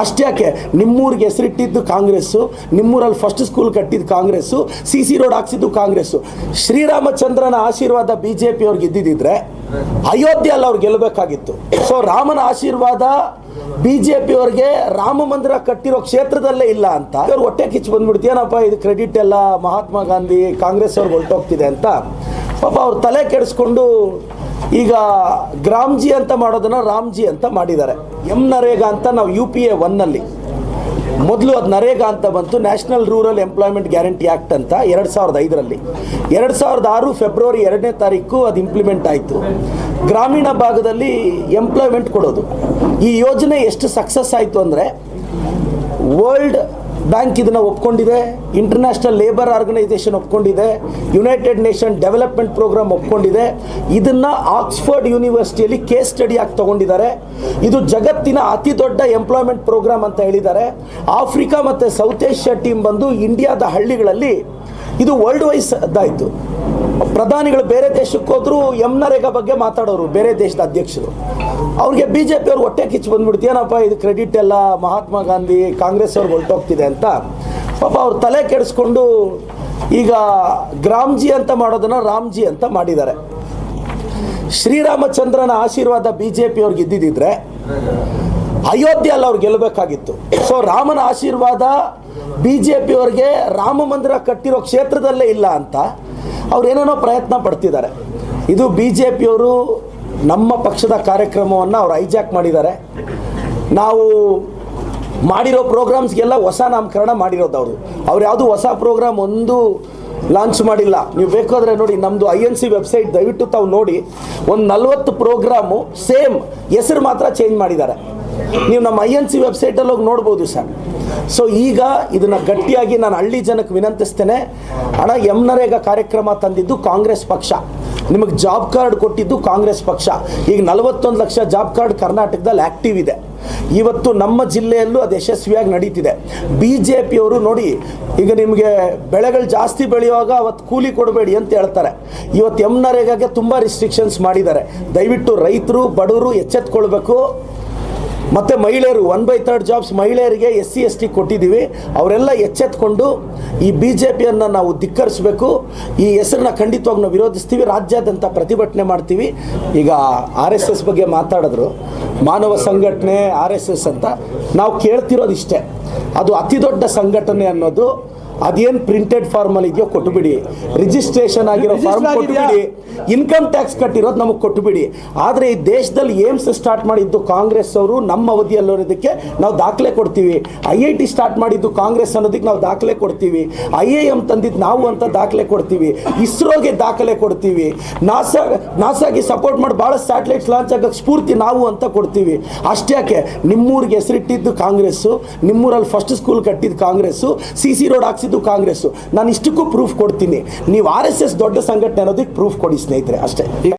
ಅಷ್ಟ್ಯಾಕೆ ನಿಮ್ಮೂರಿಗೆ ಹೆಸರಿಟ್ಟಿದ್ದು ಕಾಂಗ್ರೆಸ್ಸು, ನಿಮ್ಮೂರಲ್ಲಿ first school ಕಟ್ಟಿದ್ದು Congress C C road ಹಾಕ್ಸಿದ್ದು ಕಾಂಗ್ರೆಸ್ಸು. ಶ್ರೀರಾಮಚಂದ್ರನ ಆಶೀರ್ವಾದ ಬಿ ಜೆ ಪಿ ಅವ್ರಿಗೆ ಇದ್ದಿದ್ದಿದ್ರೆ ಅಯೋಧ್ಯೆಯಲ್ಲಿ ಅವ್ರು ಗೆಲ್ಲಬೇಕಾಗಿತ್ತು. ಸೊ ರಾಮನ ಆಶೀರ್ವಾದ ಬಿ ಜೆ ಪಿ ಅವ್ರಿಗೆ ರಾಮ ಮಂದಿರ ಕಟ್ಟಿರೋ ಕ್ಷೇತ್ರದಲ್ಲೇ ಇಲ್ಲ ಅಂತ. ಅವ್ರು ಹೊಟ್ಟೆ ಕಿಚ್ಚು ಬಂದ್ಬಿಡ್ತೀಯನಪ್ಪ ಇದು ಕ್ರೆಡಿಟ್ ಎಲ್ಲ ಮಹಾತ್ಮ ಗಾಂಧಿ ಕಾಂಗ್ರೆಸ್ ಅವ್ರಿಗೆ ಹೊರಟೋಗ್ತಿದೆ ಅಂತ. ಪಾಪ ಅವ್ರು ತಲೆ ಕೆಡಿಸ್ಕೊಂಡು ಈಗ ಗ್ರಾಮ್ಜಿ ಅಂತ ಮಾಡೋದನ್ನ ರಾಮ್ಜಿ ಅಂತ ಮಾಡಿದ್ದಾರೆ. ಎಂ ನರೇಗಾ ಅಂತ ನಾವು ಯು ಪಿ ಎ ಒನ್ನಲ್ಲಿ ಮೊದಲು ಅದು ನರೇಗಾ ಅಂತ ಬಂತು. National Rural Employment Guarantee Act ಅಂತ ಎರಡು ಸಾವಿರದ ಐದರಲ್ಲಿ. ಎರಡು ಸಾವಿರದ ಆರು ಫೆಬ್ರವರಿ ಎರಡನೇ ತಾರೀಕು ಅದು ಇಂಪ್ಲಿಮೆಂಟ್ ಆಯಿತು. ಗ್ರಾಮೀಣ ಭಾಗದಲ್ಲಿ ಎಂಪ್ಲಾಯ್ಮೆಂಟ್ ಕೊಡೋದು. ಈ ಯೋಜನೆ ಎಷ್ಟು ಸಕ್ಸಸ್ ಆಯಿತು ಅಂದರೆ ವರ್ಲ್ಡ್ ಬ್ಯಾಂಕ್ ಇದನ್ನು ಒಪ್ಕೊಂಡಿದೆ ಇಂಟರ್ನ್ಯಾಷನಲ್ ಲೇಬರ್ ಆರ್ಗನೈಸೇಷನ್ ಒಪ್ಕೊಂಡಿದೆ ಯುನೈಟೆಡ್ ನೇಷನ್ ಡೆವಲಪ್ಮೆಂಟ್ ಪ್ರೋಗ್ರಾಮ್ ಒಪ್ಕೊಂಡಿದೆ. ಇದನ್ನು ಆಕ್ಸ್ಫರ್ಡ್ ಯೂನಿವರ್ಸಿಟಿಯಲ್ಲಿ ಕೇಸ್ ಸ್ಟಡಿ ಆಗಿ ತಗೊಂಡಿದ್ದಾರೆ. ಇದು ಜಗತ್ತಿನ ಅತಿ ದೊಡ್ಡ ಎಂಪ್ಲಾಯ್ಮೆಂಟ್ ಪ್ರೋಗ್ರಾಮ್ ಅಂತ ಹೇಳಿದ್ದಾರೆ. ಆಫ್ರಿಕಾ ಮತ್ತು ಸೌತ್ ಏಷ್ಯಾ ಟೀಮ್ ಬಂದು ಇಂಡಿಯಾದ ಹಳ್ಳಿಗಳಲ್ಲಿ ಇದು ವರ್ಲ್ಡ್ ವೈಸ್ ಅದಾಯಿತು ಪ್ರಧಾನಿಗಳು ಬೇರೆ ದೇಶಕ್ಕೆ ಹೋದ್ರು ಎಂ ನರೇಗಾ ಬಗ್ಗೆ ಮಾತಾಡೋರು, ಬೇರೆ ದೇಶದ ಅಧ್ಯಕ್ಷರು. ಅವ್ರಿಗೆ ಬಿ ಜೆ ಪಿಯವ್ರು ಹೊಟ್ಟೆ ಕಿಚ್ಚು ಬಂದ್ಬಿಡ್ತೀಯನಪ್ಪ ಇದು ಕ್ರೆಡಿಟ್ ಎಲ್ಲ ಮಹಾತ್ಮ ಗಾಂಧಿ, ಕಾಂಗ್ರೆಸ್ ಅವ್ರಿಗೆ ಹೊರಟೋಗ್ತಿದೆ ಅಂತ. ಪಾಪ ಅವ್ರು ತಲೆ ಕೆಡಿಸ್ಕೊಂಡು ಈಗ ಗ್ರಾಮ್ಜಿ ಅಂತ ಮಾಡೋದನ್ನ ರಾಮ್ಜಿ ಅಂತ ಮಾಡಿದ್ದಾರೆ. ಶ್ರೀರಾಮಚಂದ್ರನ ಆಶೀರ್ವಾದ ಬಿ ಜೆ ಪಿ ಅವ್ರಿಗೆ ಇದ್ದಿದ್ದಿದ್ರೆ ಅಯೋಧ್ಯೆಯಲ್ಲಿ ಅವ್ರು ಗೆಲ್ಲಬೇಕಾಗಿತ್ತು. ಸೊ ರಾಮನ ಆಶೀರ್ವಾದ ಬಿ ಜೆ ಪಿಯವ್ರಿಗೆ ರಾಮ ಮಂದಿರ ಕಟ್ಟಿರೋ ಕ್ಷೇತ್ರದಲ್ಲೇ ಇಲ್ಲ ಅಂತ ಅವ್ರು ಏನೇನೋ ಪ್ರಯತ್ನ ಪಡ್ತಿದ್ದಾರೆ. ಇದು ಬಿ ಜೆ ಪಿಯವರು ನಮ್ಮ ಪಕ್ಷದ ಕಾರ್ಯಕ್ರಮವನ್ನು ಅವ್ರು ಹೈಜಾಕ್ ಮಾಡಿದ್ದಾರೆ. ನಾವು ಮಾಡಿರೋ ಪ್ರೋಗ್ರಾಮ್ಸ್ಗೆಲ್ಲ ಹೊಸ ನಾಮಕರಣ ಮಾಡಿರೋದು ಅವರು. ಅವ್ರು ಯಾವುದು ಹೊಸ ಪ್ರೋಗ್ರಾಮ್ ಒಂದು ಲಾಂಚ್ ಮಾಡಿಲ್ಲ. ನೀವು ಬೇಕಾದರೆ ನೋಡಿ ನಮ್ಮದು ಐ ಎನ್ ಸಿ ವೆಬ್ಸೈಟ್ ದಯವಿಟ್ಟು ತಾವು ನೋಡಿ, ಒಂದು ನಲ್ವತ್ತು ಪ್ರೋಗ್ರಾಮು ಸೇಮ್ ಹೆಸರು ಮಾತ್ರ ಚೇಂಜ್ ಮಾಡಿದ್ದಾರೆ. ನೀವು ನಮ್ಮ ಐ ಎನ್ ಸಿ ವೆಬ್ಸೈಟಲ್ಲಿ ಹೋಗಿ ನೋಡ್ಬೋದು ಸರ್. ಸೊ ಈಗ ಇದನ್ನು ಗಟ್ಟಿಯಾಗಿ ನಾನು ಹಳ್ಳಿ ಜನಕ್ಕೆ ವಿನಂತಿಸ್ತೇನೆ. ಹಣ ಎಂ ನರೇಗಾ ಕಾರ್ಯಕ್ರಮ ತಂದಿದ್ದು ಕಾಂಗ್ರೆಸ್ ಪಕ್ಷ. ನಿಮಗೆ ಜಾಬ್ ಕಾರ್ಡ್ ಕೊಟ್ಟಿದ್ದು ಕಾಂಗ್ರೆಸ್ ಪಕ್ಷ. ಈಗ ನಲವತ್ತೊಂದು ಲಕ್ಷ ಜಾಬ್ ಕಾರ್ಡ್ ಕರ್ನಾಟಕದಲ್ಲಿ ಆ್ಯಕ್ಟಿವ್ ಇದೆ. ಇವತ್ತು ನಮ್ಮ ಜಿಲ್ಲೆಯಲ್ಲೂ ಅದು ಯಶಸ್ವಿಯಾಗಿ ನಡೀತಿದೆ. ಬಿ ಜೆ ಪಿಯವರು ನೋಡಿ, ಈಗ ನಿಮಗೆ ಬೆಳೆಗಳು ಜಾಸ್ತಿ ಬೆಳೆಯುವಾಗ ಅವತ್ತು ಕೂಲಿ ಕೊಡಬೇಡಿ ಅಂತ ಹೇಳ್ತಾರೆ. ಇವತ್ತು ಎಂನರೇಗಾಗೆ ತುಂಬ ರಿಸ್ಟ್ರಿಕ್ಷನ್ಸ್ ಮಾಡಿದ್ದಾರೆ. ದಯವಿಟ್ಟು ರೈತರು, ಬಡವರು ಎಚ್ಚೆತ್ಕೊಳ್ಬೇಕು. ಮತ್ತು ಮಹಿಳೆಯರು ಒನ್ ಬೈ ತರ್ಡ್ ಜಾಬ್ಸ್ ಮಹಿಳೆಯರಿಗೆ ಎಸ್ ಸಿ ಎಸ್ ಟಿ ಕೊಟ್ಟಿದ್ದೀವಿ. ಅವರೆಲ್ಲ ಎಚ್ಚೆತ್ಕೊಂಡು ಈ ಬಿ ಜೆ ಪಿಯನ್ನು ನಾವು ಧಿಕ್ಕರಿಸಬೇಕು. ಈ ಹೆಸರನ್ನ ಖಂಡಿತವಾಗಿ ನಾವು ವಿರೋಧಿಸ್ತೀವಿ. ರಾಜ್ಯಾದ್ಯಂತ ಪ್ರತಿಭಟನೆ ಮಾಡ್ತೀವಿ. ಈಗ ಆರ್ ಎಸ್ ಎಸ್ ಬಗ್ಗೆ ಮಾತಾಡಿದ್ರು. ಮಾನವ ಸಂಘಟನೆ ಆರ್ ಎಸ್ ಎಸ್ ಅಂತ. ನಾವು ಕೇಳ್ತಿರೋದು ಇಷ್ಟೇ. ಅದು ಅತಿ ದೊಡ್ಡ ಸಂಘಟನೆ ಅನ್ನೋದು ಅದೇನು ಪ್ರಿಂಟೆಡ್ ಫಾರ್ಮಲ್ಲಿ ಇದೆಯೋ ಕೊಟ್ಟುಬಿಡಿ. ರಿಜಿಸ್ಟ್ರೇಷನ್ ಆಗಿರೋ ಫಾರ್ಮ್ ಕೊಟ್ಟುಬಿಡಿ. ಇನ್ಕಮ್ ಟ್ಯಾಕ್ಸ್ ಕಟ್ಟಿರೋದು ನಮಗೆ ಕೊಟ್ಟುಬಿಡಿ. ಆದರೆ ಈ ದೇಶದಲ್ಲಿ ಏಮ್ಸ್ ಸ್ಟಾರ್ಟ್ ಮಾಡಿದ್ದು ಕಾಂಗ್ರೆಸ್ ಅವರು ನಮ್ಮ ಅವಧಿಯಲ್ಲಿರೋದಕ್ಕೆ ನಾವು ದಾಖಲೆ ಕೊಡ್ತೀವಿ. ಐ ಐ ಟಿ ಸ್ಟಾರ್ಟ್ ಮಾಡಿದ್ದು ಕಾಂಗ್ರೆಸ್ ಅನ್ನೋದಕ್ಕೆ ನಾವು ದಾಖಲೆ ಕೊಡ್ತೀವಿ. ಐ ಎ ಎಂ ತಂದಿದ್ದು ನಾವು ಅಂತ ದಾಖಲೆ ಕೊಡ್ತೀವಿ. ಇಸ್ರೋಗೆ ದಾಖಲೆ ಕೊಡ್ತೀವಿ. ನಾಸಾ ನಾಸಾಗೆ ಸಪೋರ್ಟ್ ಮಾಡಿ ಭಾಳ ಸ್ಯಾಟಲೈಟ್ಸ್ ಲಾಂಚ್ ಆಗೋಕ್ಕೆ ಸ್ಫೂರ್ತಿ ನಾವು ಅಂತ ಕೊಡ್ತೀವಿ. ಅಷ್ಟ್ಯಾಕೆ ನಿಮ್ಮೂರಿಗೆ ಹೆಸರಿಟ್ಟಿದ್ದು ಕಾಂಗ್ರೆಸ್ಸು ನಿಮ್ಮೂರಲ್ಲಿ ಫಸ್ಟ್ ಸ್ಕೂಲ್ ಕಟ್ಟಿದ್ದು ಕಾಂಗ್ರೆಸ್ಸು ಸಿ ಸಿ ರೋಡ್ ಹಾಕ್ಸಿದ್ದು ಕಾಂಗ್ರೆಸ್ಸು. ನಾನು ಇಷ್ಟಕ್ಕೂ ಪ್ರೂಫ್ ಕೊಡ್ತೀನಿ. ನೀವು ಆರ್ ಎಸ್ ಎಸ್ ದೊಡ್ಡ ಸಂಘಟನೆ ಅನ್ನೋದಕ್ಕೆ ಪ್ರೂಫ್ ಕೊಡಿ ಸ್ನೇಹಿತರೆ, ಅಷ್ಟೇ.